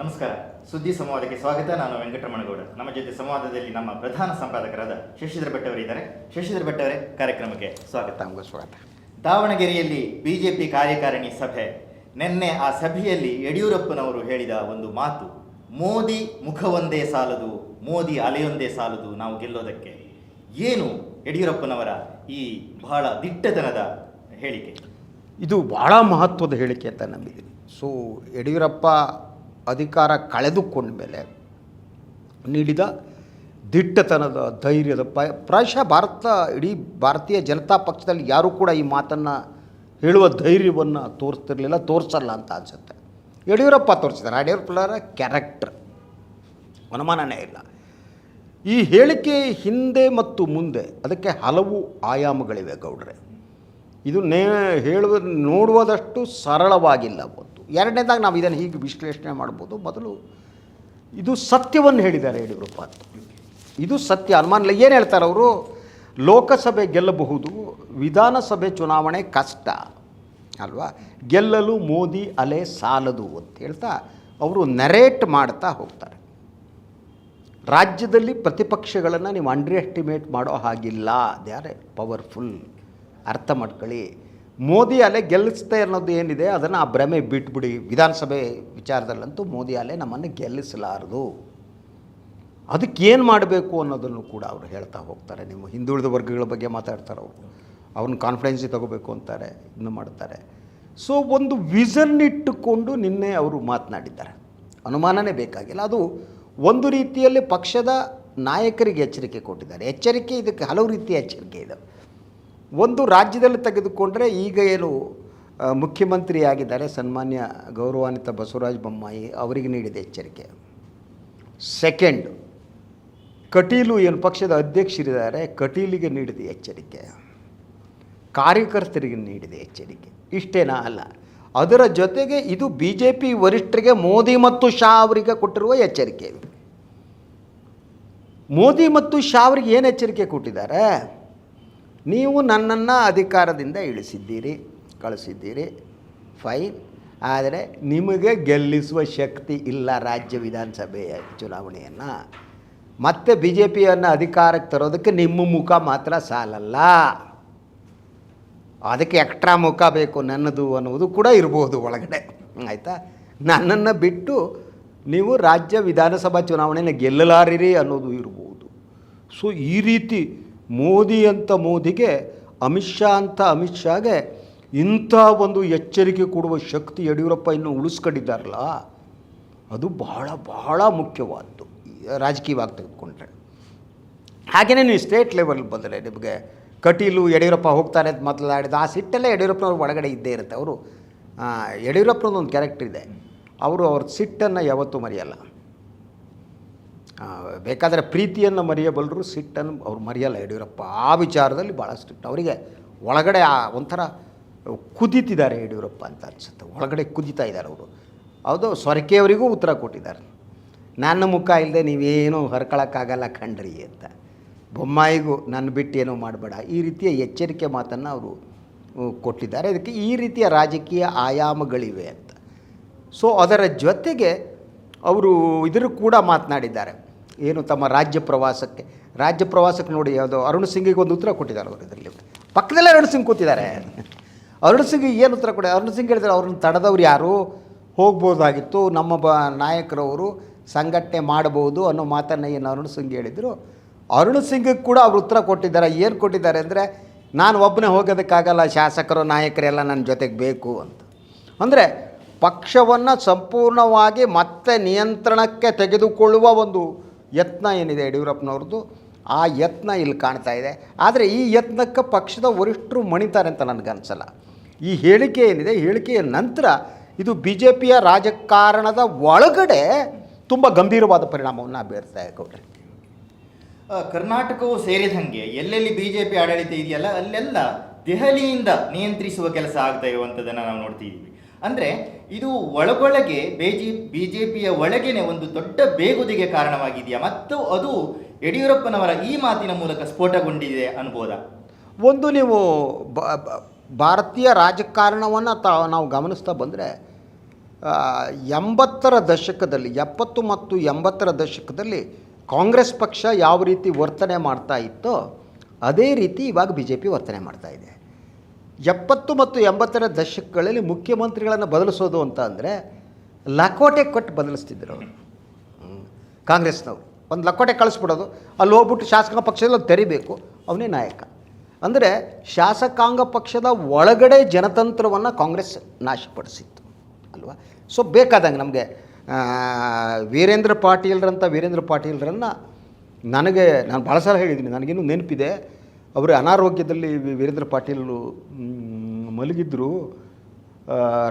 ನಮಸ್ಕಾರ. ಸುದ್ದಿ ಸಂವಾದಕ್ಕೆ ಸ್ವಾಗತ. ನಾನು ವೆಂಕಟರಮಣಗೌಡ. ನಮ್ಮ ಜೊತೆ ಸಂವಾದದಲ್ಲಿ ನಮ್ಮ ಪ್ರಧಾನ ಸಂಪಾದಕರಾದ ಶಶಿಧರ್ ಭಟ್ ಅವರಿದ್ದಾರೆ ಶಶಿಧರ್ ಭಟ್ ಅವರೇ ಕಾರ್ಯಕ್ರಮಕ್ಕೆ ಸ್ವಾಗತ. ತಮಗೂ ಸ್ವಾಗತ. ದಾವಣಗೆರೆಯಲ್ಲಿ ಬಿಜೆಪಿ ಕಾರ್ಯಕಾರಿಣಿ ಸಭೆ. ನಿನ್ನೆ ಆ ಸಭೆಯಲ್ಲಿ ಯಡಿಯೂರಪ್ಪನವರು ಹೇಳಿದ ಒಂದು ಮಾತು ಮೋದಿ ಮುಖವೊಂದೇ ಸಾಲದು ಮೋದಿ ಅಲೆಯೊಂದೇ ಸಾಲದು ನಾವು ಗೆಲ್ಲೋದಕ್ಕೆ. ಏನು ಯಡಿಯೂರಪ್ಪನವರ ಈ ಬಹಳ ದಿಟ್ಟತನದ ಹೇಳಿಕೆ? ಇದು ಬಹಳ ಮಹತ್ವದ ಹೇಳಿಕೆ ಅಂತ ನಂಬಿದ್ದೀನಿ. ಸೊ ಯಡಿಯೂರಪ್ಪ ಅಧಿಕಾರ ಕಳೆದುಕೊಂಡ ಮೇಲೆ ನೀಡಿದ ದಿಟ್ಟತನದ ಧೈರ್ಯದ ಪ, ಪ್ರಾಯಶಃ ಭಾರತ, ಇಡೀ ಭಾರತೀಯ ಜನತಾ ಪಕ್ಷದಲ್ಲಿ ಯಾರೂ ಕೂಡ ಈ ಮಾತನ್ನು ಹೇಳುವ ಧೈರ್ಯವನ್ನು ತೋರಿಸ್ತಿರ್ಲಿಲ್ಲ ತೋರಿಸಲ್ಲ ಅಂತ ಅನಿಸುತ್ತೆ. ಯಡಿಯೂರಪ್ಪ ತೋರಿಸಿದ್ದಾರೆ. ಯಡಿಯೂರಪ್ಪರ ಕ್ಯಾರೆಕ್ಟರ್ ಅನುಮಾನನೇ ಇಲ್ಲ. ಈ ಹೇಳಿಕೆ ಹಿಂದೆ ಮತ್ತು ಮುಂದೆ, ಅದಕ್ಕೆ ಹಲವು ಆಯಾಮಗಳಿವೆ ಗೌಡ್ರೆ. ಇದು ನೇ, ಹೇಳುವ, ನೋಡುವುದಷ್ಟು ಸರಳವಾಗಿಲ್ಲ. ಎರಡನೇದಾಗಿ ನಾವು ಇದನ್ನು ಹೀಗೆ ವಿಶ್ಲೇಷಣೆ ಮಾಡ್ಬೋದು. ಮೊದಲು ಇದು ಸತ್ಯವನ್ನು ಹೇಳಿದ್ದಾರೆ ಯಡಿಯೂರಪ್ಪ ಇದು ಸತ್ಯ. ಅನುಮಾನ ಏನು ಹೇಳ್ತಾರೆ ಅವರು? ಲೋಕಸಭೆ ಗೆಲ್ಲಬಹುದು, ವಿಧಾನಸಭೆ ಚುನಾವಣೆ ಕಷ್ಟ, ಅಲ್ವಾ? ಗೆಲ್ಲಲು ಮೋದಿ ಅಲೆ ಸಾಲದು ಅಂತ ಹೇಳ್ತಾ ಅವರು ನರೇಟ್ ಮಾಡ್ತಾ ಹೋಗ್ತಾರೆ. ರಾಜ್ಯದಲ್ಲಿ ಪ್ರತಿಪಕ್ಷಗಳನ್ನು ನೀವು ಅಂಡರ್ ಎಸ್ಟಿಮೇಟ್ ಮಾಡೋ ಹಾಗಿಲ್ಲ. ದೇ ಆರ್ ಪವರ್ಫುಲ್ ಅರ್ಥ ಮಾಡ್ಕೊಳ್ಳಿ. ಮೋದಿ ಅಲೆ ಗೆಲ್ಲಿಸುತ್ತೆ ಅನ್ನೋದು ಏನಿದೆ, ಅದನ್ನು ಆ ಭ್ರಮೆ ಬಿಟ್ಬಿಡಿ. ವಿಧಾನಸಭೆ ವಿಚಾರದಲ್ಲಂತೂ ಮೋದಿ ಅಲೆ ನಮ್ಮನ್ನು ಗೆಲ್ಲಿಸಲಾರದು. ಅದಕ್ಕೆ ಏನು ಮಾಡಬೇಕು ಅನ್ನೋದನ್ನು ಕೂಡ ಅವರು ಹೇಳ್ತಾ ಹೋಗ್ತಾರೆ. ನಿಮ್ಮ ಹಿಂದುಳಿದ ವರ್ಗಗಳ ಬಗ್ಗೆ ಮಾತಾಡ್ತಾರೆ ಅವರು. ಅವ್ರನ್ನ ಕಾನ್ಫಿಡೆನ್ಸಿ ತಗೋಬೇಕು ಅಂತಾರೆ, ಇನ್ನು ಮಾಡ್ತಾರೆ. ಸೊ ಒಂದು ವಿಷನ್ ಇಟ್ಟುಕೊಂಡು ನಿನ್ನೆ ಅವರು ಮಾತನಾಡಿದ್ದಾರೆ. ಅನುಮಾನನೇ ಬೇಕಾಗಿಲ್ಲ. ಅದು ಒಂದು ರೀತಿಯಲ್ಲಿ ಪಕ್ಷದ ನಾಯಕರಿಗೆ ಎಚ್ಚರಿಕೆ ಕೊಟ್ಟಿದ್ದಾರೆ. ಎಚ್ಚರಿಕೆ ಇದಕ್ಕೆ ಹಲವು ರೀತಿಯ ಎಚ್ಚರಿಕೆ ಇದೆ. ಒಂದು ರಾಜ್ಯದಲ್ಲಿ ತೆಗೆದುಕೊಂಡರೆ ಈಗ ಏನು ಮುಖ್ಯಮಂತ್ರಿ ಆಗಿದ್ದಾರೆ ಸನ್ಮಾನ್ಯ ಗೌರವಾನ್ವಿತ ಬಸವರಾಜ ಬೊಮ್ಮಾಯಿ ಅವರಿಗೆ ನೀಡಿದ ಎಚ್ಚರಿಕೆ. ಸೆಕೆಂಡ್ ಕಟೀಲು ಏನು ಪಕ್ಷದ ಅಧ್ಯಕ್ಷರಿದ್ದಾರೆ, ಕಟೀಲಿಗೆ ನೀಡಿದ ಎಚ್ಚರಿಕೆ. ಕಾರ್ಯಕರ್ತರಿಗೆ ನೀಡಿದ ಎಚ್ಚರಿಕೆ. ಇಷ್ಟೇನಾ ಅಲ್ಲ, ಅದರ ಜೊತೆಗೆ ಇದು ಬಿ ಜೆ ಪಿ ವರಿಷ್ಠರಿಗೆ ಮೋದಿ ಮತ್ತು ಶಾ ಅವರಿಗೆ ಕೊಟ್ಟಿರುವ ಎಚ್ಚರಿಕೆ. ಮೋದಿ ಮತ್ತು ಶಾ ಅವರಿಗೆ ಏನು ಎಚ್ಚರಿಕೆ ಕೊಟ್ಟಿದ್ದಾರೆ? ನೀವು ನನ್ನನ್ನು ಅಧಿಕಾರದಿಂದ ಇಳಿಸಿದ್ದೀರಿ, ಕಳಿಸಿದ್ದೀರಿ. ಫೈನ್ ಆದರೆ ನಿಮಗೆ ಗೆಲ್ಲಿಸುವ ಶಕ್ತಿ ಇಲ್ಲ ರಾಜ್ಯ ವಿಧಾನಸಭೆಯ ಚುನಾವಣೆಯನ್ನು. ಮತ್ತೆ ಬಿ ಜೆ ಪಿಯನ್ನು ಅಧಿಕಾರಕ್ಕೆ ತರೋದಕ್ಕೆ ನಿಮ್ಮ ಮುಖ ಮಾತ್ರ ಸಾಲಲ್ಲ. ಅದಕ್ಕೆ ಎಕ್ಸ್ಟ್ರಾ ಮುಖ ಬೇಕು ನನ್ನದು ಅನ್ನುವುದು ಕೂಡ ಇರ್ಬೋದು ಒಳಗಡೆ. ಆಯಿತಾ? ನನ್ನನ್ನು ಬಿಟ್ಟು ನೀವು ರಾಜ್ಯ ವಿಧಾನಸಭಾ ಚುನಾವಣೆನ ಗೆಲ್ಲಲಾರಿರಿ ಅನ್ನೋದು ಇರ್ಬೋದು. ಸೊ ಈ ರೀತಿ ಮೋದಿ ಅಂತ ಮೋದಿಗೆ, ಅಮಿತ್ ಶಾ ಅಂತ ಅಮಿತ್ ಶಾಗೆ ಇಂಥ ಒಂದು ಎಚ್ಚರಿಕೆ ಕೊಡುವ ಶಕ್ತಿ ಯಡಿಯೂರಪ್ಪ ಇನ್ನೂ ಉಳಿಸ್ಕೊಂಡಿದ್ದಾರಲ್ಲ, ಅದು ಬಹಳ ಬಹಳ ಮುಖ್ಯವಾದ್ದು. ರಾಜಕೀಯವಾಗಿ ತೆಗೆದುಕೊಂಡ್ರೆ. ಹಾಗೆಯೇ ನೀವು ಸ್ಟೇಟ್ ಲೆವೆಲ್ ಬಂದರೆ ನಿಮಗೆ ಕಟೀಲು ಯಡಿಯೂರಪ್ಪ ಹೋಗ್ತಾರೆ ಅಂತ ಮಾತನಾಡಿದ ಆ ಸಿಟ್ಟಲ್ಲೇ ಯಡಿಯೂರಪ್ಪನವ್ರ ಒಳಗಡೆ ಇದ್ದೇ ಇರುತ್ತೆ. ಅವರು ಯಡಿಯೂರಪ್ಪನದೊಂದು ಕ್ಯಾರೆಕ್ಟರ್ ಇದೆ. ಅವರು ಅವ್ರ ಸಿಟ್ಟನ್ನು ಯಾವತ್ತೂ ಮರೆಯಲ್ಲ. ಬೇಕಾದರೆ ಪ್ರೀತಿಯನ್ನು ಮರೆಯಬಲ್ಲರು ಸಿಟ್ಟನ್ನು ಅವ್ರು ಮರೆಯಲ್ಲ ಯಡಿಯೂರಪ್ಪ. ಆ ವಿಚಾರದಲ್ಲಿ ಭಾಳ ಸ್ಟ್ರಿಕ್ಟ್ ಅವರಿಗೆ ಒಳಗಡೆ ಆ ಒಂಥರ ಕುದೀತಿದ್ದಾರೆ ಯಡಿಯೂರಪ್ಪ ಅಂತ ಅನಿಸುತ್ತೆ. ಒಳಗಡೆ ಕುದೀತಾ ಇದ್ದಾರೆ ಅವರು. ಹೌದು ಸೊರಕೆಯವರಿಗೂ ಉತ್ತರ ಕೊಟ್ಟಿದ್ದಾರೆ. ನನ್ನ ಮುಖ ಇಲ್ಲದೆ ನೀವೇನೂ ಹರ್ಕೊಳಕ್ಕಾಗಲ್ಲ ಕಂಡ್ರಿ ಅಂತ. ಬೊಮ್ಮಾಯಿಗೂ ನನ್ನ ಬಿಟ್ಟು ಏನೂ ಮಾಡಬೇಡ. ಈ ರೀತಿಯ ಎಚ್ಚರಿಕೆ ಮಾತನ್ನು ಅವರು ಕೊಟ್ಟಿದ್ದಾರೆ. ಇದಕ್ಕೆ ಈ ರೀತಿಯ ರಾಜಕೀಯ ಆಯಾಮಗಳಿವೆ ಅಂತ. ಸೊ ಅದರ ಜೊತೆಗೆ ಅವರು ಇದರ ಕೂಡ ಮಾತನಾಡಿದ್ದಾರೆ. ಏನು ತಮ್ಮ ರಾಜ್ಯ ಪ್ರವಾಸಕ್ಕೆ ರಾಜ್ಯ ಪ್ರವಾಸಕ್ಕೆ ನೋಡಿ ಅದು ಅರುಣ್ ಸಿಂಗಿಗೆ ಒಂದು ಉತ್ತರ ಕೊಟ್ಟಿದ್ದಾರೆ ಅವರು ಇದರಲ್ಲಿ. ಪಕ್ಕದಲ್ಲೇ ಅರುಣ್ ಸಿಂಗ್ ಕೂತಿದ್ದಾರೆ. ಅರುಣ್ ಸಿಂಗ್ ಏನು ಉತ್ತರ ಕೊಡಿ, ಅರುಣ್ ಸಿಂಗ್ ಹೇಳಿದ್ರೆ ಅವ್ರನ್ನ ತಡೆದವ್ರು ಯಾರು? ಹೋಗ್ಬೋದಾಗಿತ್ತು, ನಮ್ಮ ಬ, ನಾಯಕರವರು ಸಂಘಟನೆ ಮಾಡಬಹುದು ಅನ್ನೋ ಮಾತನ್ನು ಏನು ಅರುಣ್ ಸಿಂಗ್ ಹೇಳಿದರು. ಅರುಣ್ ಸಿಂಗಿಗೆ ಕೂಡ ಅವ್ರು ಉತ್ತರ ಕೊಟ್ಟಿದ್ದಾರೆ. ಏನು ಕೊಟ್ಟಿದ್ದಾರೆ ಅಂದರೆ, ನಾನು ಒಬ್ಬನೇ ಹೋಗೋದಕ್ಕಾಗಲ್ಲ, ಶಾಸಕರು ನಾಯಕರೆಲ್ಲ ನನ್ನ ಜೊತೆಗೆ ಬೇಕು ಅಂತ. ಅಂದರೆ, ಪಕ್ಷವನ್ನು ಸಂಪೂರ್ಣವಾಗಿ ಮತ್ತೆ ನಿಯಂತ್ರಣಕ್ಕೆ ತೆಗೆದುಕೊಳ್ಳುವ ಒಂದು ಯತ್ನ ಏನಿದೆ ಯಡಿಯೂರಪ್ಪನವ್ರದ್ದು, ಆ ಯತ್ನ ಇಲ್ಲಿ ಕಾಣ್ತಾ ಇದೆ. ಆದರೆ ಈ ಯತ್ನಕ್ಕೆ ಪಕ್ಷದ ವರಿಷ್ಠರು ಮಣಿತಾರೆ ಅಂತ ನನಗನ್ಸಲ್ಲ ಈ ಹೇಳಿಕೆ ಏನಿದೆ ಹೇಳಿಕೆಯ ನಂತರ ಇದು ಬಿ ಜೆ ಪಿಯ ರಾಜಕಾರಣದ ಒಳಗಡೆ ತುಂಬ ಗಂಭೀರವಾದ ಪರಿಣಾಮವನ್ನು ಬೀರ್ತಾ ಗೌಡ್ರೆ. ಕರ್ನಾಟಕವು ಸೇರಿದಂಗೆ ಎಲ್ಲೆಲ್ಲಿ ಬಿ ಜೆ ಪಿ ಆಡಳಿತ ಇದೆಯಲ್ಲ, ಅಲ್ಲೆಲ್ಲ ದೆಹಲಿಯಿಂದ ನಿಯಂತ್ರಿಸುವ ಕೆಲಸ ಆಗ್ತಾ ಇರುವಂಥದ್ದನ್ನು ನಾವು ನೋಡ್ತಿದ್ದೀವಿ. ಅಂದರೆ ಇದು ಒಳಗೊಳಗೆ ಬೇಜಿ ಬಿ ಜೆ ಪಿಯ ಒಳಗೇನೆ ಒಂದು ದೊಡ್ಡ ಬೇಗುದಿಗೆ ಕಾರಣವಾಗಿದೆಯಾ? ಮತ್ತು ಅದು ಯಡಿಯೂರಪ್ಪನವರ ಈ ಮಾತಿನ ಮೂಲಕ ಸ್ಫೋಟಗೊಂಡಿದೆ ಅನ್ಬೋದ ಒಂದು ನೀವು ಭಾರತೀಯ ರಾಜಕಾರಣವನ್ನು ತಾ, ನಾವು ಗಮನಿಸ್ತಾ ಬಂದರೆ ಎಂಬತ್ತರ ದಶಕದಲ್ಲಿ, ಎಪ್ಪತ್ತು ಮತ್ತು ಎಂಬತ್ತರ ದಶಕದಲ್ಲಿ ಕಾಂಗ್ರೆಸ್ ಪಕ್ಷ ಯಾವ ರೀತಿ ವರ್ತನೆ ಮಾಡ್ತಾ ಇತ್ತೋ, ಅದೇ ರೀತಿ ಇವಾಗ ಬಿ ಜೆ ಪಿ ವರ್ತನೆ ಮಾಡ್ತಾ ಎಪ್ಪತ್ತು ಮತ್ತು ಎಂಬತ್ತರ ದಶಕಗಳಲ್ಲಿ ಮುಖ್ಯಮಂತ್ರಿಗಳನ್ನು ಬದಲಿಸೋದು ಅಂತ ಅಂದರೆ ಲಕೋಟೆ ಕೊಟ್ಟು ಬದಲಿಸ್ತಿದ್ರು ಅವರು. ಕಾಂಗ್ರೆಸ್ನವರು. ಒಂದು ಲಕೋಟೆ ಕಳಿಸ್ಬಿಡೋದು, ಅಲ್ಲಿ ಹೋಗ್ಬಿಟ್ಟು ಶಾಸಕಾಂಗ ಪಕ್ಷದಲ್ಲಿ ತೆರಿಬೇಕು, ಅವನೇ ನಾಯಕ. ಅಂದರೆ ಶಾಸಕಾಂಗ ಪಕ್ಷದ ಒಳಗಡೆ ಜನತಂತ್ರವನ್ನು ಕಾಂಗ್ರೆಸ್ ನಾಶಪಡಿಸಿತ್ತು, ಅಲ್ವಾ? ಸೊ ಬೇಕಾದಂಗೆ ನಮಗೆ ವೀರೇಂದ್ರ ಪಾಟೀಲ್ರಂಥ ವೀರೇಂದ್ರ ಪಾಟೀಲ್ರನ್ನು ನನಗೆ, ನಾನು ಭಾಳ ಸಲ ಹೇಳಿದ್ದೀನಿ, ನನಗಿನ್ನೂ ನೆನಪಿದೆ. ಅವರು ಅನಾರೋಗ್ಯದಲ್ಲಿ ವೀರೇಂದ್ರ ಪಾಟೀಲ್ ಮಲಗಿದ್ದರು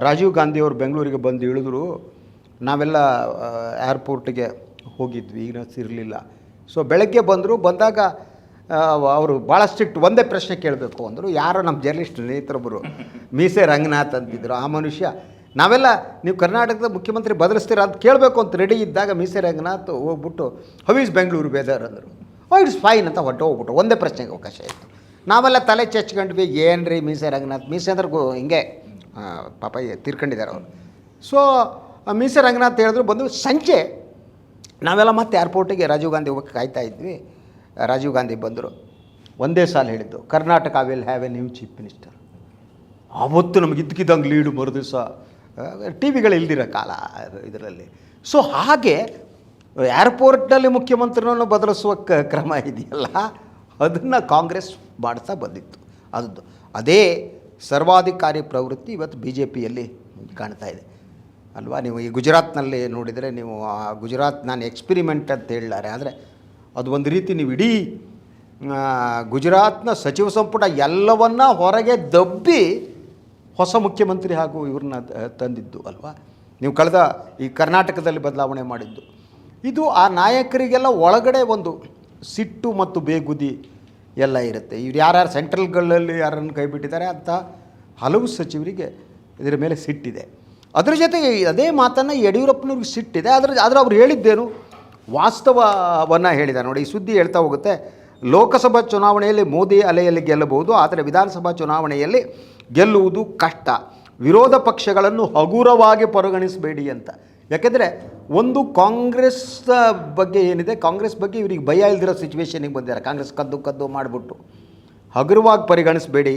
ರಾಜೀವ್ ಗಾಂಧಿಯವರು ಬೆಂಗಳೂರಿಗೆ ಬಂದು ಇಳಿದ್ರು. ನಾವೆಲ್ಲ ಏರ್ಪೋರ್ಟ್ಗೆ ಹೋಗಿದ್ವಿ. ಈಗ ಇರಲಿಲ್ಲ ಸೊ ಬೆಳಗ್ಗೆ ಬಂದರು. ಬಂದಾಗ ಅವರು ಭಾಳ ಸ್ಟ್ರಿಕ್ಟ್ ಒಂದೇ ಪ್ರಶ್ನೆ ಕೇಳಬೇಕು ಅಂದರು. ಯಾರೋ ನಮ್ಮ ಜರ್ನಲಿಸ್ಟ್ ಸ್ನೇಹಿತರೊಬ್ಬರು ಮೀಸೆ ರಂಗನಾಥ್ ಅಂತಿದ್ರು. ಆ ಮನುಷ್ಯ, ನಾವೆಲ್ಲ, ನೀವು ಕರ್ನಾಟಕದ ಮುಖ್ಯಮಂತ್ರಿ ಬದಲಿಸ್ತೀರಾ ಅಂತ ಕೇಳಬೇಕು ಅಂತ ರೆಡಿ ಇದ್ದಾಗ ಮೀಸೆ ರಂಗನಾಥ್ ಹೋಗ್ಬಿಟ್ಟು, ಹವೀಸ್ ಬೆಂಗಳೂರು ಬೇದಾರ್ ಅಂದರು. ಇಟ್ಸ್ ಫೈನ್ ಅಂತ ಹೊಟ್ಟೆ ಹೋಗ್ಬಿಟ್ಟು ಒಂದೇ ಪ್ರಶ್ನೆಗೆ ಅವಕಾಶ ಇತ್ತು. ನಾವೆಲ್ಲ ತಲೆ ಚಚ್ಕೊಂಡ್ವಿ ಏನು ರೀ ಮೀಸೆ ರಂಗನಾಥ್? ಮೀಸೆ ಅಂದ್ರೆ ಗೋ ಹಿಂಗೆ ಪಾಪ ತೀರ್ಕೊಂಡಿದ್ದಾರೆ ಅವರು. ಸೊ ಮೀಸೆ ರಂಗನಾಥ್ ಹೇಳಿದ್ರು ಬಂದು ಸಂಜೆ ನಾವೆಲ್ಲ ಮತ್ತೆ ಏರ್ಪೋರ್ಟಿಗೆ ರಾಜೀವ್ ಗಾಂಧಿ ಹೋಗಕ್ಕೆ ಕಾಯ್ತಾ ಇದ್ವಿ. ರಾಜೀವ್ ಗಾಂಧಿ ಬಂದರು. ಒಂದೇ ಸಾಲ ಹೇಳಿದ್ದು, Karnataka will have a new chief minister ಆವತ್ತು ನಮಗೆ ಇದ್ದಕ್ಕಿದ್ದಂಗೆ ಲೀಡು ಮರು ದಿವಸ ಟಿ ವಿಗಳು ಇಲ್ದಿರೋ ಕಾಲ ಇದರಲ್ಲಿ. ಸೊ ಹಾಗೆ ಏರ್ಪೋರ್ಟ್ನಲ್ಲಿ ಮುಖ್ಯಮಂತ್ರಿಗಳನ್ನು ಬದಲಿಸುವ ಕ ಕ್ರಮ ಇದೆಯಲ್ಲ? ಅದನ್ನು ಕಾಂಗ್ರೆಸ್ ಮಾಡ್ತಾ ಬಂದಿತ್ತು. ಅದು ಅದೇ ಸರ್ವಾಧಿಕಾರಿ ಪ್ರವೃತ್ತಿ ಇವತ್ತು ಬಿ ಜೆ ಪಿಯಲ್ಲಿ ಕಾಣ್ತಾ ಇದೆ. ಅಲ್ವಾ? ನೀವು ಈ ಗುಜರಾತ್ನಲ್ಲಿ ನೋಡಿದರೆ ನೀವು ಆ ಗುಜರಾತ್ ನಾನು ಎಕ್ಸ್ಪಿರಿಮೆಂಟ್ ಅಂತ ಹೇಳಿದ್ದಾರೆ ಆದರೆ ಅದು ಒಂದು ರೀತಿ ನೀವು ಇಡೀ ಗುಜರಾತ್ನ ಸಚಿವ ಸಂಪುಟ ಎಲ್ಲವನ್ನ ಹೊರಗೆ ದಬ್ಬಿ ಹೊಸ ಮುಖ್ಯಮಂತ್ರಿ ಹಾಗೂ ಇವ್ರನ್ನ ತಂದಿದ್ದು ಅಲ್ವಾ? ನೀವು ಕಳೆದ ಈ ಕರ್ನಾಟಕದಲ್ಲಿ ಬದಲಾವಣೆ ಮಾಡಿದ್ದು. ಇದು ಆ ನಾಯಕರಿಗೆಲ್ಲ ಒಳಗಡೆ ಒಂದು ಸಿಟ್ಟು ಮತ್ತು ಬೇಗುದಿ ಎಲ್ಲ ಇರುತ್ತೆ. ಇವ್ರು ಯಾರ್ಯಾರು ಸೆಂಟ್ರಲ್ಗಳಲ್ಲಿ ಯಾರನ್ನು ಕೈ ಬಿಟ್ಟಿದ್ದಾರೆ ಅಂತ ಹಲವು ಸಚಿವರಿಗೆ ಇದರ ಮೇಲೆ ಸಿಟ್ಟಿದೆ. ಅದರ ಜೊತೆಗೆ ಅದೇ ಮಾತನ್ನು ಯಡಿಯೂರಪ್ಪನವ್ರಿಗೆ ಸಿಟ್ಟಿದೆ. ಅದರ ಆದರೆ ಅವ್ರು ಹೇಳಿದ್ದೇನು? ವಾಸ್ತವವನ್ನು ಹೇಳಿದ. ನೋಡಿ, ಈ ಸುದ್ದಿ ಹೇಳ್ತಾ ಹೋಗುತ್ತೆ. ಲೋಕಸಭಾ ಚುನಾವಣೆಯಲ್ಲಿ ಮೋದಿ ಅಲೆಯಲ್ಲಿ ಗೆಲ್ಲಬಹುದು, ಆದರೆ ವಿಧಾನಸಭಾ ಚುನಾವಣೆಯಲ್ಲಿ ಗೆಲ್ಲುವುದು ಕಷ್ಟ. ವಿರೋಧ ಪಕ್ಷಗಳನ್ನು ಹಗುರವಾಗಿ ಪರಿಗಣಿಸಬೇಡಿ ಅಂತ. ಯಾಕೆಂದರೆ ಒಂದು ಕಾಂಗ್ರೆಸ್ ಬಗ್ಗೆ ಏನಿದೆ, ಕಾಂಗ್ರೆಸ್ ಬಗ್ಗೆ ಇವರಿಗೆ ಭಯ ಇಲ್ದಿರೋ ಸಿಚುವೇಶನಿಗೆ ಬಂದಿದ್ದಾರೆ. ಕಾಂಗ್ರೆಸ್ ಕದ್ದು ಕದ್ದು ಮಾಡಿಬಿಟ್ಟು. ಹಗುರವಾಗಿ ಪರಿಗಣಿಸಬೇಡಿ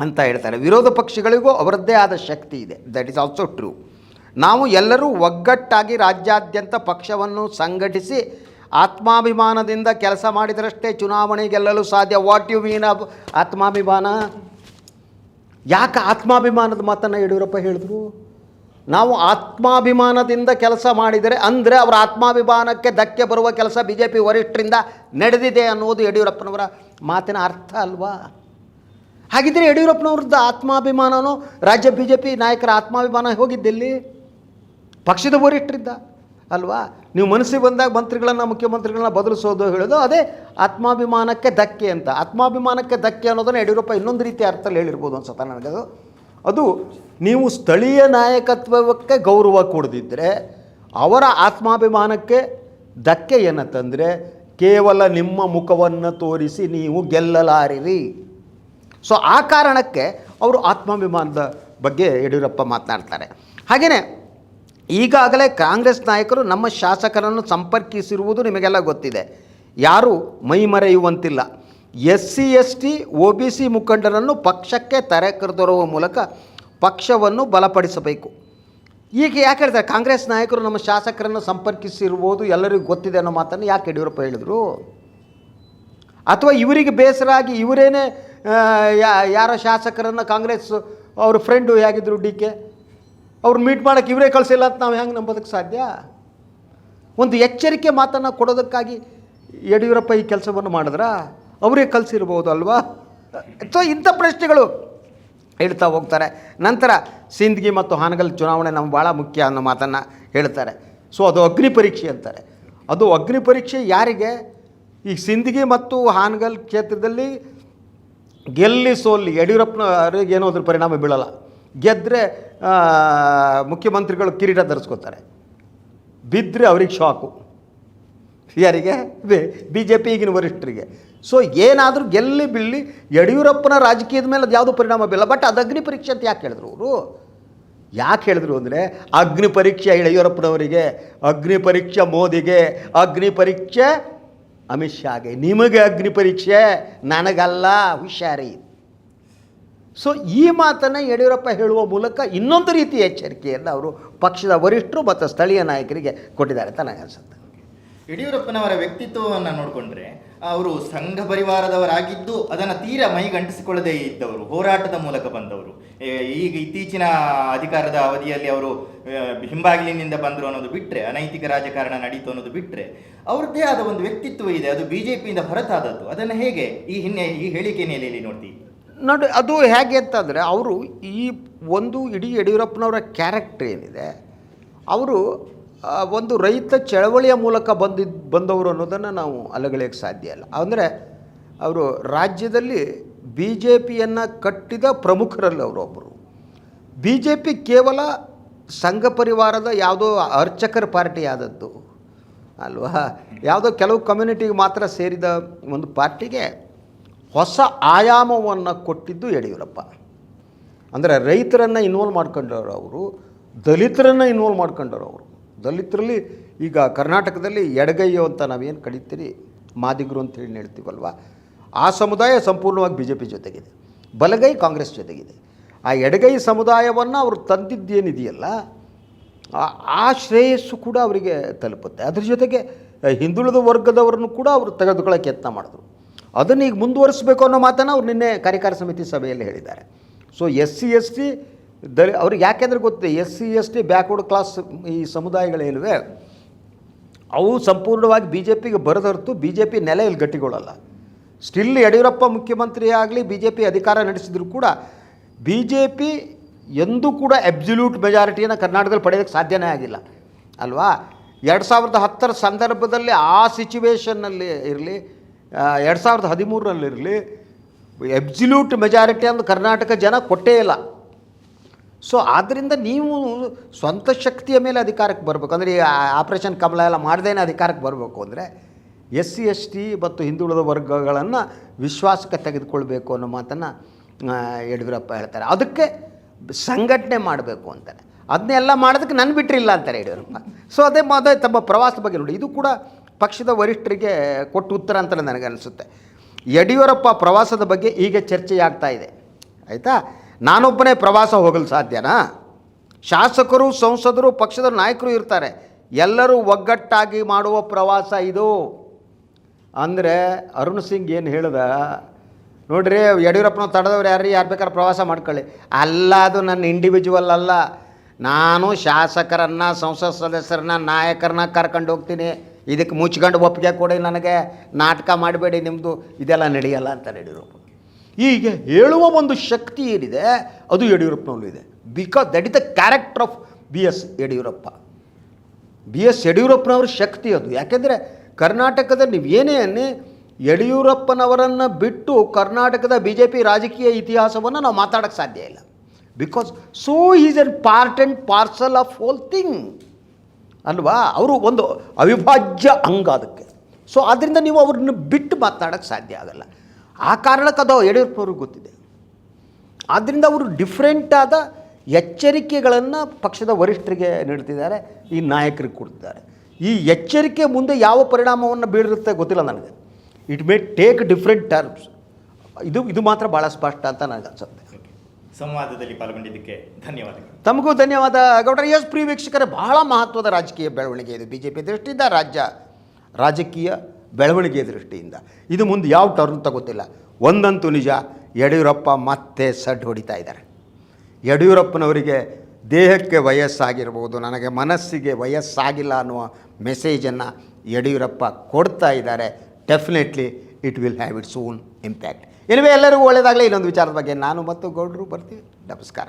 ಅಂತ ಹೇಳ್ತಾರೆ. ವಿರೋಧ ಪಕ್ಷಗಳಿಗೂ ಅವರದ್ದೇ ಆದ ಶಕ್ತಿ ಇದೆ. ದಟ್ ಈಸ್ ಆಲ್ಸೋ ಟ್ರೂ ನಾವು ಎಲ್ಲರೂ ಒಗ್ಗಟ್ಟಾಗಿ ರಾಜ್ಯಾದ್ಯಂತ ಪಕ್ಷವನ್ನು ಸಂಘಟಿಸಿ ಆತ್ಮಾಭಿಮಾನದಿಂದ ಕೆಲಸ ಮಾಡಿದರಷ್ಟೇ ಚುನಾವಣೆ ಗೆಲ್ಲಲು ಸಾಧ್ಯ. ವಾಟ್ ಯು ಮೀನ್ ಅಬ್ ಆತ್ಮಾಭಿಮಾನ? ಯಾಕೆ ಆತ್ಮಾಭಿಮಾನದ ಮಾತನ್ನು ಯಡಿಯೂರಪ್ಪ ಹೇಳಿದ್ರು? ನಾವು ಆತ್ಮಾಭಿಮಾನದಿಂದ ಕೆಲಸ ಮಾಡಿದರೆ, ಅಂದರೆ ಅವರ ಆತ್ಮಾಭಿಮಾನಕ್ಕೆ ಧಕ್ಕೆ ಬರುವ ಕೆಲಸ ಬಿ ಜೆ ಪಿ ವರಿಷ್ಠರಿಂದ ನಡೆದಿದೆ ಅನ್ನೋದು ಯಡಿಯೂರಪ್ಪನವರ ಮಾತಿನ ಅರ್ಥ ಅಲ್ವಾ? ಹಾಗಿದ್ದರೆ ಯಡಿಯೂರಪ್ಪನವ್ರದ್ದು ಆತ್ಮಾಭಿಮಾನನೂ, ರಾಜ್ಯ ಬಿ ಜೆ ಪಿ ನಾಯಕರ ಆತ್ಮಾಭಿಮಾನ ಹೋಗಿದ್ದೆಲ್ಲಿ? ಪಕ್ಷದ ವರಿಷ್ಠರಿಂದ ಅಲ್ವಾ? ನೀವು ಮನಸ್ಸಿಗೆ ಬಂದಾಗ ಮಂತ್ರಿಗಳನ್ನು, ಮುಖ್ಯಮಂತ್ರಿಗಳನ್ನ ಬದಲಿಸೋದು ಹೇಳೋದು ಅದೇ ಆತ್ಮಾಭಿಮಾನಕ್ಕೆ ಧಕ್ಕೆ ಅಂತ. ಆತ್ಮಾಭಿಮಾನಕ್ಕೆ ಧಕ್ಕೆ ಅನ್ನೋದನ್ನು ಯಡಿಯೂರಪ್ಪ ಇನ್ನೊಂದು ರೀತಿ ಅರ್ಥದಲ್ಲಿ ಹೇಳಿರ್ಬೋದು ಅನ್ಸುತ್ತೆ ನನಗದು. ಅದು ನೀವು ಸ್ಥಳೀಯ ನಾಯಕತ್ವಕ್ಕೆ ಗೌರವ ಕೊಡದಿದ್ದರೆ ಅವರ ಆತ್ಮಾಭಿಮಾನಕ್ಕೆ ಧಕ್ಕೆ ಏನತ್ತಂದರೆ ಕೇವಲ ನಿಮ್ಮ ಮುಖವನ್ನು ತೋರಿಸಿ ನೀವು ಗೆಲ್ಲಲಾರಿರಿ. ಸೊ ಆ ಕಾರಣಕ್ಕೆ ಅವರು ಆತ್ಮಾಭಿಮಾನದ ಬಗ್ಗೆ ಯಡಿಯೂರಪ್ಪ ಮಾತನಾಡ್ತಾರೆ ಹಾಗೆಯೇ ಈಗಾಗಲೇ ಕಾಂಗ್ರೆಸ್ ನಾಯಕರು ನಮ್ಮ ಶಾಸಕರನ್ನು ಸಂಪರ್ಕಿಸಿರುವುದು ನಿಮಗೆಲ್ಲ ಗೊತ್ತಿದೆ. ಯಾರೂ ಮೈ ಮೈಮರೆಯುವಂತಿಲ್ಲ. S C S T O B C ಮುಖಂಡರನ್ನು ಪಕ್ಷಕ್ಕೆ ತರೆ ಕರೆದೊರುವ ಮೂಲಕ ಪಕ್ಷವನ್ನು ಬಲಪಡಿಸಬೇಕು. ಈಗ ಯಾಕೆ ಹೇಳ್ತಾರೆ, ಕಾಂಗ್ರೆಸ್ ನಾಯಕರು ನಮ್ಮ ಶಾಸಕರನ್ನು ಸಂಪರ್ಕಿಸಿರ್ಬೋದು, ಎಲ್ಲರಿಗೂ ಗೊತ್ತಿದೆ ಅನ್ನೋ ಮಾತನ್ನು ಯಾಕೆ ಯಡಿಯೂರಪ್ಪ ಹೇಳಿದರು? ಅಥವಾ ಇವರಿಗೆ ಬೇಸರ ಆಗಿ ಇವರೇನೇ ಯಾರ ಶಾಸಕರನ್ನು ಕಾಂಗ್ರೆಸ್ ಅವ್ರ ಫ್ರೆಂಡು ಹೇಗಿದ್ರು ಡಿ ಕೆ? ಅವ್ರು ಮೀಟ್ ಮಾಡೋಕ್ಕೆ ಇವರೇ ಕಳಿಸಿಲ್ಲ ಅಂತ ನಾವು ಹೆಂಗೆ ನಂಬೋದಕ್ಕೆ ಸಾಧ್ಯ? ಒಂದು ಎಚ್ಚರಿಕೆ ಮಾತನ್ನು ಕೊಡೋದಕ್ಕಾಗಿ ಯಡಿಯೂರಪ್ಪ ಈ ಕೆಲಸವನ್ನು ಮಾಡಿದ್ರಾ? ಅವರೇ ಕಲಿಸಿರ್ಬೋದು ಅಲ್ವಾ ಸೊ ಇಂಥ ಪ್ರಶ್ನೆಗಳು ಹೇಳ್ತಾ ಹೋಗ್ತಾರೆ. ನಂತರ ಸಿಂದಗಿ ಮತ್ತು ಹಾನಗಲ್ ಚುನಾವಣೆ ನಮ್ಗೆ ಭಾಳ ಮುಖ್ಯ ಅನ್ನೋ ಮಾತನ್ನು ಹೇಳ್ತಾರೆ. ಸೊ ಅದು ಅಗ್ನಿ ಪರೀಕ್ಷೆ ಅಂತಾರೆ. ಅದು ಅಗ್ನಿ ಪರೀಕ್ಷೆ ಯಾರಿಗೆ? ಈ ಸಿಂದಗಿ ಮತ್ತು ಹಾನಗಲ್ ಕ್ಷೇತ್ರದಲ್ಲಿ ಗೆಲ್ಲಿ ಸೋಲ್ಲಿ, ಯಡಿಯೂರಪ್ಪನವರಿಗೆ ಏನೋ ಅದ್ರ ಪರಿಣಾಮ ಬೀಳಲ್ಲ. ಗೆದ್ದರೆ ಮುಖ್ಯಮಂತ್ರಿಗಳು ಕಿರೀಟ ಧರಿಸ್ಕೋತಾರೆ. ಬಿದ್ದರೆ ಅವ್ರಿಗೆ ಶಾಕು. ಯಾರಿಗೆ? ಬಿ ಜೆ ಪಿ ಈಗಿನ ವರಿಷ್ಠರಿಗೆ. ಸೊ ಏನಾದರೂ ಗೆಲ್ಲಿ ಬಿಲ್ಲಿ ಯಡಿಯೂರಪ್ಪನ ರಾಜಕೀಯದ ಮೇಲೆ ಅದು ಯಾವುದೂ ಪರಿಣಾಮ ಬೀಳಲ್ಲ. ಬಟ್ ಅದು ಅಗ್ನಿ ಪರೀಕ್ಷೆ ಅಂತ ಯಾಕೆ ಹೇಳಿದ್ರು ಅವರು? ಯಾಕೆ ಹೇಳಿದ್ರು ಅಂದರೆ ಅಗ್ನಿ ಪರೀಕ್ಷೆ ಯಡಿಯೂರಪ್ಪನವರಿಗೆ, ಅಗ್ನಿ ಪರೀಕ್ಷೆ ಮೋದಿಗೆ, ಅಗ್ನಿ ಪರೀಕ್ಷೆ ಅಮಿತ್ ಶಾಗೆ. ನಿಮಗೆ ಅಗ್ನಿ ಪರೀಕ್ಷೆ? ನನಗಲ್ಲ, ಹುಷಾರಿ. ಸೊ ಈ ಮಾತನ್ನು ಯಡಿಯೂರಪ್ಪ ಹೇಳುವ ಮೂಲಕ ಇನ್ನೊಂದು ರೀತಿಯ ಎಚ್ಚರಿಕೆಯನ್ನು ಅವರು ಪಕ್ಷದ ವರಿಷ್ಠರು ಮತ್ತು ಸ್ಥಳೀಯ ನಾಯಕರಿಗೆ ಕೊಟ್ಟಿದ್ದಾರೆ ಅಂತ ನನಗೆ ಅನಿಸುತ್ತೆ ಯಡಿಯೂರಪ್ಪನವರ ವ್ಯಕ್ತಿತ್ವವನ್ನು ನೋಡಿಕೊಂಡ್ರೆ, ಅವರು ಸಂಘ ಪರಿವಾರದವರಾಗಿದ್ದು ಅದನ್ನು ತೀರ ಮೈಗಂಟಿಸಿಕೊಳ್ಳದೇ ಇದ್ದವರು, ಹೋರಾಟದ ಮೂಲಕ ಬಂದವರು. ಈಗ ಇತ್ತೀಚಿನ ಅಧಿಕಾರದ ಅವಧಿಯಲ್ಲಿ ಅವರು ಹಿಂಬಾಗಿಲಿನಿಂದ ಬಂದರು ಅನ್ನೋದು ಬಿಟ್ಟರೆ ಅನೈತಿಕ ರಾಜಕಾರಣ ನಡೀತು ಅನ್ನೋದು ಬಿಟ್ಟರೆ ಅವ್ರದ್ದೇ ಆದ ಒಂದು ವ್ಯಕ್ತಿತ್ವ ಇದೆ. ಅದು ಬಿ ಜೆ ಪಿಯಿಂದ ಹೊರತಾದದ್ದು. ಅದನ್ನು ಹೇಗೆ ಈ ಹಿನ್ನೆ, ಈ ಹೇಳಿಕೆ ನೆಲೆಯಲ್ಲಿ ನೋಡ್ತೀವಿ? ನೋಡಿ, ಅದು ಹೇಗೆ ಅಂತಂದರೆ, ಅವರು ಈ ಒಂದು ಇಡೀ ಯಡಿಯೂರಪ್ಪನವರ ಕ್ಯಾರೆಕ್ಟರ್ ಏನಿದೆ, ಅವರು ಒಂದು ರೈತ ಚಳವಳಿಯ ಮೂಲಕ ಬಂದಿದ್ದು ಬಂದವರು ಅನ್ನೋದನ್ನು ನಾವು ಅಲಗಳೆಯಕ್ಕೆ ಸಾಧ್ಯ ಇಲ್ಲ. ಅಂದರೆ ಅವರು ರಾಜ್ಯದಲ್ಲಿ ಬಿ ಜೆ ಪಿಯನ್ನು ಕಟ್ಟಿದ ಪ್ರಮುಖರಲ್ಲಿ ಅವರೊಬ್ಬರು ಬಿ ಜೆ ಪಿ ಕೇವಲ ಸಂಘ ಪರಿವಾರದ ಯಾವುದೋ ಅರ್ಚಕರ ಪಾರ್ಟಿ ಆದದ್ದು. ಅಲ್ವಾ? ಯಾವುದೋ ಕೆಲವು ಕಮ್ಯುನಿಟಿಗೆ ಮಾತ್ರ ಸೇರಿದ ಒಂದು ಪಾರ್ಟಿಗೆ ಹೊಸ ಆಯಾಮವನ್ನು ಕೊಟ್ಟಿದ್ದು ಯಡಿಯೂರಪ್ಪ. ಅಂದರೆ ರೈತರನ್ನು ಇನ್ವಾಲ್ವ್ ಮಾಡ್ಕೊಂಡವರು ಅವರು, ದಲಿತರನ್ನು ಇನ್ವಾಲ್ವ್ ಮಾಡ್ಕೊಂಡವರು ಅವರು. ದಲಿತರಲ್ಲಿ ಈಗ ಕರ್ನಾಟಕದಲ್ಲಿ ಎಡಗೈಯೋ ಅಂತ ನಾವೇನು ಕಡಿತೀರಿ ಮಾದಿಗರು ಅಂತ ಹೇಳಿ ಹೇಳ್ತೀವಲ್ವ? ಆ ಸಮುದಾಯ ಸಂಪೂರ್ಣವಾಗಿ ಬಿ ಜೆ ಪಿ ಜೊತೆಗಿದೆ. ಬಲಗೈ ಕಾಂಗ್ರೆಸ್ ಜೊತೆಗಿದೆ. ಆ ಎಡಗೈ ಸಮುದಾಯವನ್ನು ಅವರು ತಂದಿದ್ದೇನಿದೆಯಲ್ಲ, ಆ- ಶ್ರೇಯಸ್ಸು ಕೂಡ ಅವರಿಗೆ ತಲುಪುತ್ತೆ. ಅದ್ರ ಜೊತೆಗೆ ಹಿಂದುಳಿದ ವರ್ಗದವರನ್ನು ಕೂಡ ಅವರು ತೆಗೆದುಕೊಳ್ಳೋಕೆ ಯತ್ನ ಮಾಡಿದ್ರು. ಅದನ್ನು ಈಗ ಮುಂದುವರಿಸಬೇಕು ಅನ್ನೋ ಮಾತನ್ನು ಅವ್ರು ನಿನ್ನೆ ಕಾರ್ಯಕಾರಿ ಸಮಿತಿ ಸಭೆಯಲ್ಲಿ ಹೇಳಿದ್ದಾರೆ. So S C S T ದಲಿ ಅವ್ರಿಗೆ ಯಾಕೆಂದ್ರೆ ಗೊತ್ತಿದೆ S C, S T, backward class ಈ ಸಮುದಾಯಗಳೇನಿವೆ, ಅವು ಸಂಪೂರ್ಣವಾಗಿ ಬಿ ಜೆ ಪಿಗೆ ಬರೆದೊರ್ತು ಬಿ ಜೆ ಪಿ ನೆಲೆ ಇಲ್ಲಿ ಗಟ್ಟಿಗೊಳ್ಳಲ್ಲ ಸ್ಟಿಲ್ ಯಡಿಯೂರಪ್ಪ ಮುಖ್ಯಮಂತ್ರಿ ಆಗಲಿ ಬಿ ಜೆ ಪಿ ಅಧಿಕಾರ ನಡೆಸಿದ್ರು ಕೂಡ ಬಿ ಜೆ ಪಿ ಎಂದೂ ಕೂಡ ಅಬ್ಸಲ್ಯೂಟ್ ಮೆಜಾರಿಟಿಯನ್ನು ಕರ್ನಾಟಕದಲ್ಲಿ ಪಡೆಯೋಕ್ಕೆ ಸಾಧ್ಯನೇ ಆಗಿಲ್ಲ. ಅಲ್ವಾ? ಎರಡು ಸಾವಿರದ ಹತ್ತರ ಸಂದರ್ಭದಲ್ಲಿ ಆ ಸಿಚುವೇಷನ್ನಲ್ಲಿ ಇರಲಿ ಎರಡು ಸಾವಿರದ ಹದಿಮೂರರಲ್ಲಿರಲಿ ಎಬ್ಸಲ್ಯೂಟ್ ಮೆಜಾರಿಟಿ ಅಂದು ಕರ್ನಾಟಕ ಜನ ಕೊಟ್ಟೇ ಇಲ್ಲ. ಸೊ ಆದ್ದರಿಂದ ನೀವು ಸ್ವಂತ ಶಕ್ತಿಯ ಮೇಲೆ ಅಧಿಕಾರಕ್ಕೆ ಬರಬೇಕು. ಅಂದರೆ ಈ ಆಪ್ರೇಷನ್ ಕಮಲ ಎಲ್ಲ ಮಾಡ್ದೇನೆ ಅಧಿಕಾರಕ್ಕೆ ಬರಬೇಕು ಅಂದರೆ ಎಸ್ ಸಿ, ಎಸ್ ಟಿ ಮತ್ತು ಹಿಂದುಳಿದ ವರ್ಗಗಳನ್ನು ವಿಶ್ವಾಸಕ್ಕೆ ತೆಗೆದುಕೊಳ್ಬೇಕು ಅನ್ನೋ ಮಾತನ್ನು ಯಡಿಯೂರಪ್ಪ ಹೇಳ್ತಾರೆ. ಅದಕ್ಕೆ ಸಂಘಟನೆ ಮಾಡಬೇಕು ಅಂತಾರೆ. ಅದನ್ನೆಲ್ಲ ಮಾಡೋದಕ್ಕೆ ನನ್ನ ಬಿಟ್ಟರಿಲ್ಲ ಅಂತಾರೆ ಯಡಿಯೂರಪ್ಪ. ಸೊ ಅದೇ ಅದೇ ತಮ್ಮ ಪ್ರವಾಸದ ಬಗ್ಗೆ ನೋಡಿ, ಇದು ಕೂಡ ಪಕ್ಷದ ವರಿಷ್ಠರಿಗೆ ಕೊಟ್ಟು ಉತ್ತರ ಅಂತ ನನಗನ್ನಿಸುತ್ತೆ ಯಡಿಯೂರಪ್ಪ ಪ್ರವಾಸದ ಬಗ್ಗೆ ಈಗ ಚರ್ಚೆಯಾಗ್ತಾ ಇದೆ. ಆಯಿತಾ? ನಾನೊಬ್ಬನೇ ಪ್ರವಾಸ ಹೋಗಲು ಸಾಧ್ಯನಾ? ಶಾಸಕರು, ಸಂಸದರು ಪಕ್ಷದ ನಾಯಕರು ಇರ್ತಾರೆ. ಎಲ್ಲರೂ ಒಗ್ಗಟ್ಟಾಗಿ ಮಾಡುವ ಪ್ರವಾಸ ಇದು. ಅಂದರೆ ಅರುಣ್ ಸಿಂಗ್ ಏನು ಹೇಳ್ದ? ನೋಡ್ರಿ ಯಡಿಯೂರಪ್ಪನ ತಡೆದವ್ರು ಯಾರು ಯಾರು ಬೇಕಾದ್ರೆ ಪ್ರವಾಸ ಮಾಡ್ಕೊಳ್ಳಿ. ಅಲ್ಲ, ಅದು ನನ್ನ ಇಂಡಿವಿಜುವಲ್ ಅಲ್ಲ. ನಾನು ಶಾಸಕರನ್ನು, ಸಂಸತ್ ಸದಸ್ಯರನ್ನ, ನಾಯಕರನ್ನ ಕರ್ಕೊಂಡು ಹೋಗ್ತೀನಿ. ಇದಕ್ಕೆ ಮುಚ್ಕೊಂಡು ಒಪ್ಪಿಗೆ ಕೊಡಿ ನನಗೆ. ನಾಟಕ ಮಾಡಬೇಡಿ ನಿಮ್ಮದು ಇದೆಲ್ಲ ನಡೆಯಲ್ಲ ಅಂತ ಯಡಿಯೂರಪ್ಪ ಹೀಗೆ ಹೇಳುವ ಒಂದು ಶಕ್ತಿ ಏನಿದೆ, ಅದು ಯಡಿಯೂರಪ್ಪನಲ್ಲೂ ಇದೆ. Because that is the character of B S Yediyurappa. B S ಯಡಿಯೂರಪ್ಪನವ್ರ ಶಕ್ತಿ ಅದು. ಯಾಕೆಂದರೆ ಕರ್ನಾಟಕದ ನೀವೇನೇ ಅನ್ನಿ, ಯಡಿಯೂರಪ್ಪನವರನ್ನು ಬಿಟ್ಟು ಕರ್ನಾಟಕದ ಬಿ ಜೆ ಪಿ ರಾಜಕೀಯ ಇತಿಹಾಸವನ್ನು ನಾವು ಮಾತಾಡೋಕ್ಕೆ ಸಾಧ್ಯ ಇಲ್ಲ. Because so is an part and parcel of whole thing ಅಲ್ವಾ? ಅವರು ಒಂದು ಅವಿಭಾಜ್ಯ ಅಂಗ ಅದಕ್ಕೆ. ಸೊ ಆದ್ದರಿಂದ ನೀವು ಅವ್ರನ್ನ ಬಿಟ್ಟು ಮಾತಾಡೋಕ್ಕೆ ಸಾಧ್ಯ ಆಗಲ್ಲ. ಆ ಕಾರಣಕ್ಕೆ ಅದು ಯಡಿಯೂರಪ್ಪನವ್ರಿಗೆ ಗೊತ್ತಿದೆ. ಆದ್ದರಿಂದ ಅವರು ಡಿಫ್ರೆಂಟಾದ ಆದ ಎಚ್ಚರಿಕೆಗಳನ್ನು ಪಕ್ಷದ ವರಿಷ್ಠರಿಗೆ ನೀಡ್ತಿದ್ದಾರೆ ಈ ನಾಯಕರಿಗೆ ಕೊಡ್ತಿದ್ದಾರೆ ಈ ಎಚ್ಚರಿಕೆ ಮುಂದೆ ಯಾವ ಪರಿಣಾಮವನ್ನು ಬೀಳಿರುತ್ತೆ ಗೊತ್ತಿಲ್ಲ ನನಗೆ. It may take different terms ಇದು ಇದು ಮಾತ್ರ ಭಾಳ ಸ್ಪಷ್ಟ ಅಂತ ನನಗೆ ಅನ್ಸುತ್ತೆ. ಸಂವಾದದಲ್ಲಿ ಪಾಲ್ಗೊಂಡಿದ್ದಕ್ಕೆ ಧನ್ಯವಾದಗಳು. ತಮಗೂ ಧನ್ಯವಾದ ಗೌಡರ. ಎಸ್ ಪ್ರಿಯ ವೀಕ್ಷಕರೇ ಬಹಳ ಮಹತ್ವದ ರಾಜಕೀಯ ಬೆಳವಣಿಗೆ ಇದು. ಬಿ ಜೆ ಪಿ ದೃಷ್ಟಿಯಿಂದ ರಾಜ್ಯ ರಾಜಕೀಯ ಬೆಳವಣಿಗೆ ದೃಷ್ಟಿಯಿಂದ. ಇದು ಮುಂದೆ ಯಾವ ಟರ್ನ್ ತಗೋತಿಲ್ಲ. ಒಂದಂತೂ ನಿಜ, ಯಡಿಯೂರಪ್ಪ ಮತ್ತೆ ಸಡ್ ಹೊಡಿತಾ ಇದ್ದಾರೆ. ಯಡಿಯೂರಪ್ಪನವರಿಗೆ ದೇಹಕ್ಕೆ ವಯಸ್ಸಾಗಿರ್ಬೋದು, ನನಗೆ ಮನಸ್ಸಿಗೆ ವಯಸ್ಸಾಗಿಲ್ಲ ಅನ್ನುವ ಮೆಸೇಜನ್ನು ಯಡಿಯೂರಪ್ಪ ಕೊಡ್ತಾ ಇದ್ದಾರೆ. Definitely it will have its own impact anyway ಎಲ್ಲರಿಗೂ ಒಳ್ಳೆಯದಾಗಲಿ ಇನ್ನೊಂದು ವಿಚಾರದ ಬಗ್ಗೆ ನಾನು ಮತ್ತು ಗೌಡರು ಬರ್ತೀವಿ. ನಮಸ್ಕಾರ.